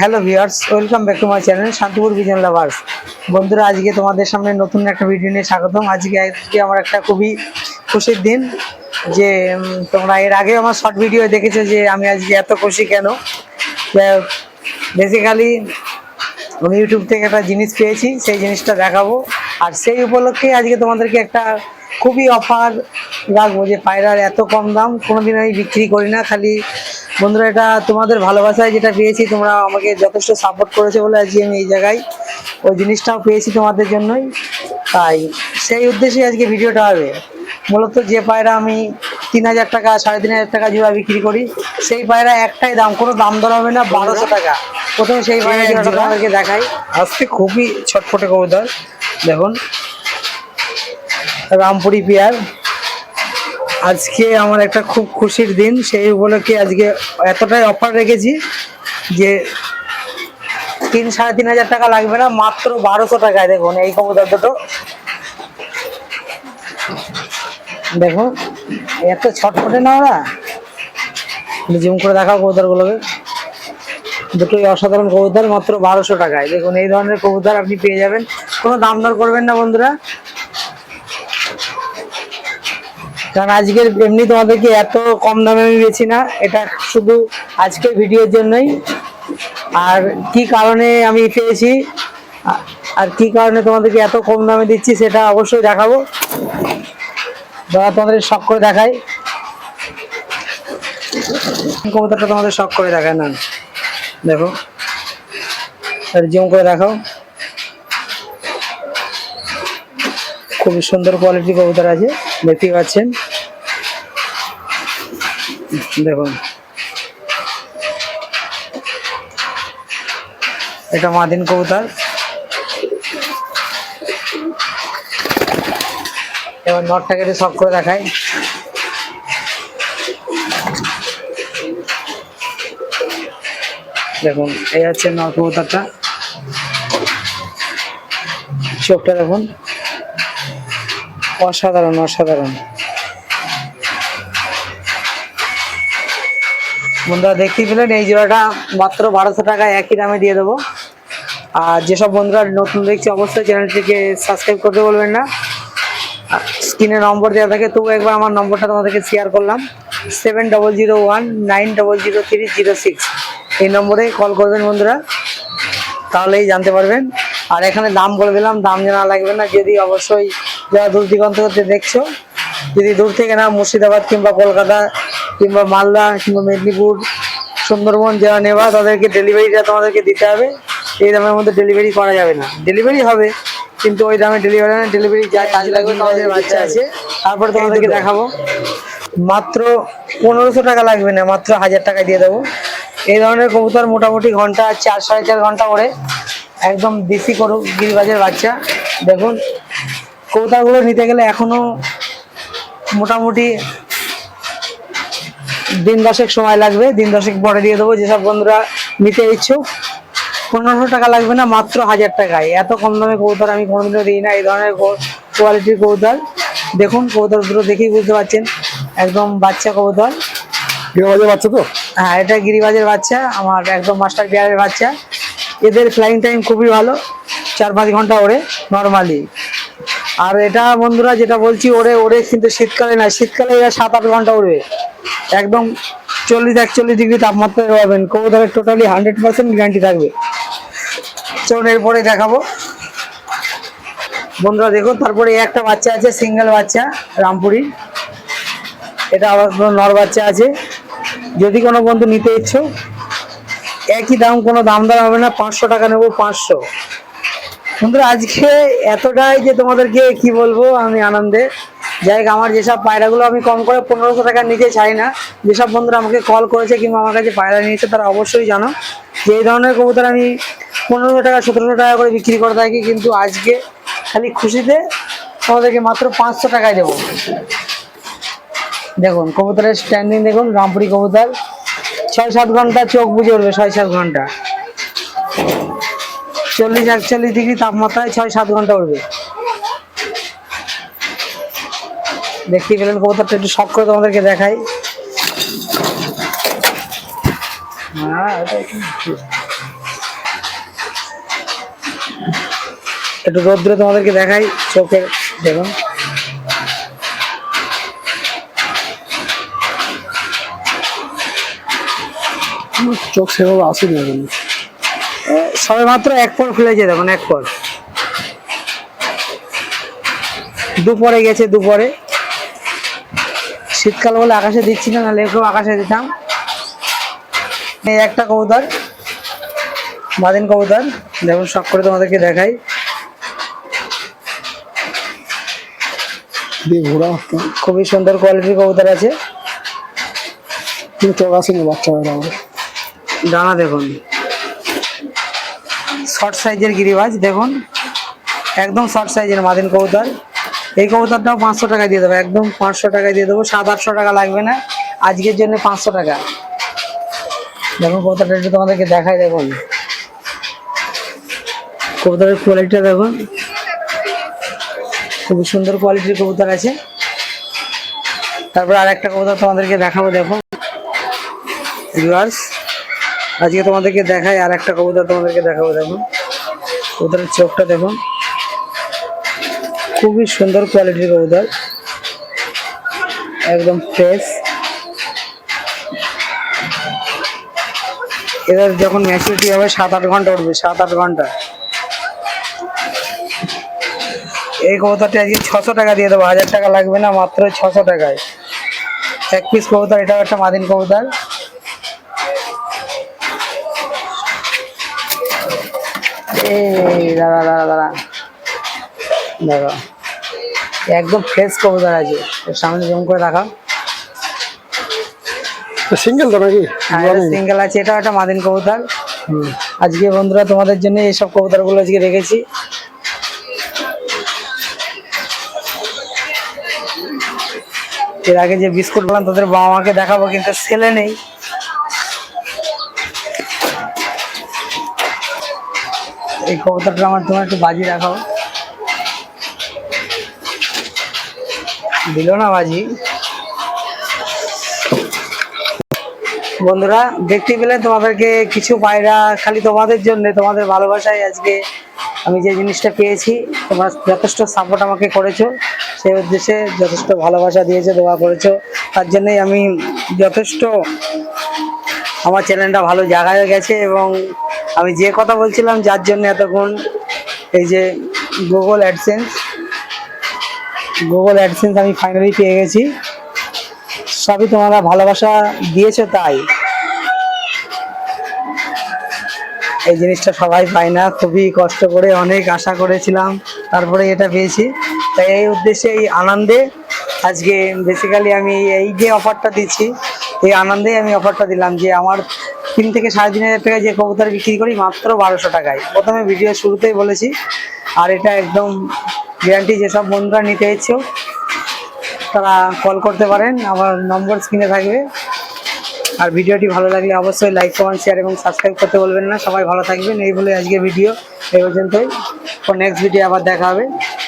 Hello viewers, welcome back to my channel Shantipur pigeon lovers. বন্ধুরা, আজকে তোমাদের সামনে নতুন একটা ভিডিও নিয়ে স্বাগতম। আজকে আজকে আমার একটা খুবই খুশির দিন যে তোমরা এর আগে আমার শর্ট ভিডিও দেখেছ যে আমি আজকে এত খুশি কেন? বেসিক্যালি আমি ইউটিউব থেকে একটা জিনিস পেয়েছি, সেই জিনিসটা দেখাবো। আর সেই উপলক্ষে আজকে তোমাদেরকে একটা খুবই অফার রাখব যে পায়রার এত কম দাম, কোনোদিন আমি বিক্রি করি না, খালি বন্ধুরা এটা তোমাদের ভালোবাসায় যেটা পেয়েছি তোমরা আমাকে যথেষ্ট সাপোর্ট করেছ বলে আজকে আমি এই জায়গায়। ওই জিনিসটাও পেয়েছি তোমাদের জন্যই। তাই সেই উদ্দেশ্যে আজকে ভিডিওটা হবে। মূলত যে পায়রা আমি তিন হাজার টাকা সাড়ে তিন হাজার টাকা জোড়া বিক্রি করি সেই পায়রা একটাই দাম। কোনো দাম দর হবে না বারোশো টাকা। প্রথমে সেই পায়রা তোমাদেরকে দেখাই। আজকে খুবই ছটফটে কবুতর। দেখুন। রামপুরি পেয়ার। আজকে আমার একটা খুব খুশির দিন, সেই উপলক্ষে আজকে এতটাই অফার রেখেছি যে তিন, সাড়ে তিন হাজার টাকা লাগবে না, মাত্র বারোশো টাকায় দেখুন এই কবুতর দুটো। দেখো এত ছটফটে না ওরা? জুম করে দেখাও কবুতরগুলোকে। দুটোই অসাধারণ কবুতর, মাত্র বারোশো টাকায়। দেখুন, এই ধরনের কবুতর আপনি পেয়ে যাবেন। কোনো দাম দর করবেন না বন্ধুরা। কারণ আজকের এমনি তোমাদেরকে এত কম দামে আমি বেছি না, এটা শুধু আজকের ভিডিওর জন্যই। আর কি কারণে আমি পেয়েছি, আর কি কারণে তোমাদেরকে এত কম দামে দিচ্ছি সেটা অবশ্যই দেখাবো। দাদা, তোমাদের শখ করে দেখাই। কবুতরটা তোমাদের শখ করে দেখায় না। দেখো জুম করে দেখাও। খুবই সুন্দর কোয়ালিটি কবুতর আছে, দেখতেই পাচ্ছেন। দেখুন। এটা মাদিন কবুতর। এবার নটটা কেটে সব করে দেখায় দেখুন, এই হচ্ছে নট কবুতরটা। চোখটা দেখুন। অসাধারণ অসাধারণ। বন্ধুরা, দেখতেই পেলেন, এই জোড়াটা মাত্র বারোশো টাকায় একই দামে দিয়ে দেবো। আর যেসব বন্ধুরা নতুন দেখছি, অবশ্যই চ্যানেলটিকে সাবস্ক্রাইব করতে বলবেন না। স্ক্রিনে নম্বর দেওয়া থাকে, তবু একবার আমার নম্বরটা তোমাদেরকে শেয়ার করলাম। Seven double zero one nine double zero three zero six এই নম্বরে কল করবেন বন্ধুরা, তাহলেই জানতে পারবেন। আর এখানে দাম বলে দিলাম, দাম জানা লাগবে না, যদি অবশ্যই যারা দূর দিগন্ত হতে দেখছ যদি দূর থেকে না মুর্শিদাবাদ কিংবা কলকাতা কিংবা মালদা কিংবা মেদিনীপুর সুন্দরবন যারা নেবা তাদেরকে ডেলিভারিটা তোমাদেরকে দিতে হবে। এই দামের মধ্যে ডেলিভারি করা যাবে না। ডেলিভারি হবে কিন্তু ওই দামে ডেলিভারি না ডেলিভারি যা কাজ লাগবে তোমাদের বাচ্চা আছে তারপরে তোমাদেরকে দেখাবো। মাত্র পনেরোশো টাকা লাগবে না মাত্র হাজার টাকা দিয়ে দেবো। এই ধরনের কবুতর মোটামুটি ঘণ্টা চার সাড়ে চার ঘণ্টা করে একদম দেশি করু গিরিবাজের বাচ্চা। দেখুন কবুতরগুলো নিতে গেলে এখনও মোটামুটি দিন দশেক সময় লাগবে দিন দশেক পরে দিয়ে দেবো যেসব বন্ধুরা নিতে ইচ্ছুক। পনেরোশো টাকা লাগবে না মাত্র হাজার টাকায়। এত কম দামে কবুতর আমি কোনোদিনও দিই না এই ধরনের কোয়ালিটির কবুতর দেখুন কবুতর দুটো দেখেই বুঝতে পারছেন একদম বাচ্চা কবুতর গৃহবাজের বাচ্চা তো? হ্যাঁ এটা গিরিবাজের বাচ্চা আমার একদম মাস্টার পেয়ারের বাচ্চা। এদের ফ্লাইং টাইম খুবই ভালো চার পাঁচ ঘণ্টা ওড়ে নর্মালি আর এটা বন্ধুরা যেটা বলছি, ওরে ওরে কিন্তু শীতকালে না, শীতকালে এরা সাত আট ঘণ্টা উড়বে। একদম চল্লিশ, একচল্লিশ ডিগ্রি তাপমাত্রায় পাবেন কবুতরের টোটালি হান্ড্রেড পার্সেন্ট গ্যারান্টি থাকবে। চলুন এরপরে দেখাবো। বন্ধুরা দেখুন, তারপরে একটা বাচ্চা আছে সিঙ্গেল বাচ্চা, রামপুরি। এটা আবার নর বাচ্চা আছে। যদি কোনো বন্ধু নিতে ইচ্ছুক, একই দাম, কোনো দাম দর হবে না, পাঁচশো টাকা নেব, পাঁচশো। বন্ধুরা আজকে এতটাই যে তোমাদেরকে কি বলব, আমি আনন্দে। যাই হোক, আমার যেসব পায়রাগুলো আমি কম করে পনেরোশো টাকা নিতে চাই না, যেসব বন্ধুরা আমাকে কল করেছে কিংবা আমার কাছে পায়রা নিয়েছে তারা অবশ্যই জানো যে এই ধরনের কবুতর আমি পনেরোশো টাকা, সতেরোশো টাকা করে বিক্রি করে থাকি, কিন্তু আজকে খালি খুশিতে তোমাদেরকে মাত্র পাঁচশো টাকায় দেবো। দেখুন, কবুতরের স্ট্যান্ডিং দেখুন, রামপুরি কবুতর। ছয় সাত ঘণ্টা চোখ বুঝে উঠবে, ছয় সাত ঘণ্টা। চল্লিশ একচল্লিশ ডিগ্রি তাপমাত্রায় ছয় সাত ঘণ্টা উঠবে। দেখতে পেলেন কবুতরটা, একটু শখ করে তোমাদেরকে দেখাই। হ্যাঁ, একটু রৌদ্রে তোমাদেরকে দেখাই, চোখে দেখুন। চোখ সেভাবে আসে না সবে মাত্র এক পর খুলেছে দেখুন এক পর দুপুরে গেছে দুপুরে। শীতকাল বলে আকাশে দিচ্ছি না নাহলে একটু আকাশে দিতাম। এই একটা কবুতর মাদিন কবুতর দেখুন শখ করে তোমাদেরকে দেখাই। খুবই সুন্দর কোয়ালিটির কবুতর আছে। চোখ আসেনি বাচ্চা ডানা দেখুন। শর্ট সাইজের গিরিবাজ, দেখুন। একদম শর্ট সাইজের মাদিন কবুতর। এই কবুতরটাও পাঁচশো টাকা দিয়ে দেবো, একদম পাঁচশো টাকা দিয়ে দেবো, সাত আটশো টাকা লাগবে না, আজকের জন্য পাঁচশো টাকা। দেখুন কবুতরটা একটু তোমাদেরকে দেখাই, দেখুন। কবুতরের কোয়ালিটিটা দেখুন। খুবই সুন্দর কোয়ালিটির কবুতর আছে। তারপর আর একটা কবুতর তোমাদেরকে দেখাবো দেখো ভিউয়ার্স আজকে তোমাদেরকে দেখাই, আর একটা কবুতর তোমাদেরকে দেখাবো, দেখুন। কবুতরের চোখটা দেখুন। খুবই সুন্দর কোয়ালিটির কবুতর। একদম ফ্রেশ এদের যখন ম্যাচুরিটি হবে সাত আট ঘণ্টা উঠবে সাত আট ঘণ্টা। এই কবুতরটি আজকে ছশো টাকা দিয়ে দেবো। হাজার টাকা লাগবে না, মাত্র ছশো টাকায়। এক পিস কবুতর, এটাও একটা মাদিন কবুতর। এই দাঁড়া দাঁড়া দাঁড়া। দেখো একদম ফ্রেশ কবুতর আছে। সামনে জুম করে রাখা সিঙ্গেল তো নাকি? সিঙ্গেল আছে এটাও একটা মাদিন কবুতর। আজকে বন্ধুরা তোমাদের জন্য এইসব কবুতরগুলো আজকে রেখেছি। এর আগে যে বিস্কুট বললাম তাদের বাবা মাকে দেখাবো কিন্তু ছেলে নেই। এই কবুতরটা আমার তোমার একটু বাজি দেখাও দিল না বাজি। বন্ধুরা, দেখতে পেলে তোমাদেরকে কিছু পায়রা, খালি তোমাদের জন্য, তোমাদের ভালোবাসায় আজকে আমি যে জিনিসটা পেয়েছি, তোমরা যথেষ্ট সাপোর্ট আমাকে করেছ, সেই উদ্দেশ্যে যথেষ্ট ভালোবাসা দিয়েছ, দোয়া করেছ। তার জন্যই আমি যথেষ্ট আমার চ্যানেলটা ভালো জায়গায় গেছে এবং আমি যে কথা বলছিলাম, যার জন্য এতক্ষণ এই যে গুগল অ্যাডসেন্স গুগল অ্যাডসেন্স আমি ফাইনালি পেয়ে গেছি। সবই তোমরা ভালোবাসা দিয়েছ তাই। এই জিনিসটা সবাই পায় না, খুবই কষ্ট করে, অনেক আশা করেছিলাম, তারপরে এটা পেয়েছি। তাই এই উদ্দেশ্যে এই আনন্দে আজকে বেসিক্যালি আমি এই যে অফারটা দিচ্ছি, এই আনন্দে আমি অফারটা দিলাম যে আমার তিন থেকে সাড়ে তিন হাজার টাকায় যে কবুতর বিক্রি করি, মাত্র বারোশো টাকায়। প্রথমে ভিডিও শুরুতেই বলেছি, আর এটা একদম গ্যারান্টি যেসব বন্ধুরা নিতে ইচ্ছুক, তারা কল করতে পারেন, আমার নম্বর স্ক্রিনে থাকবে। আর ভিডিওটি ভালো লাগলে অবশ্যই লাইক কমেন্ট শেয়ার এবং সাবস্ক্রাইব করতে বলবেন না। সবাই ভালো থাকবেন, এই বলে আজকে ভিডিও এই পর্যন্তই। নেক্সট ভিডিও আবার দেখা হবে।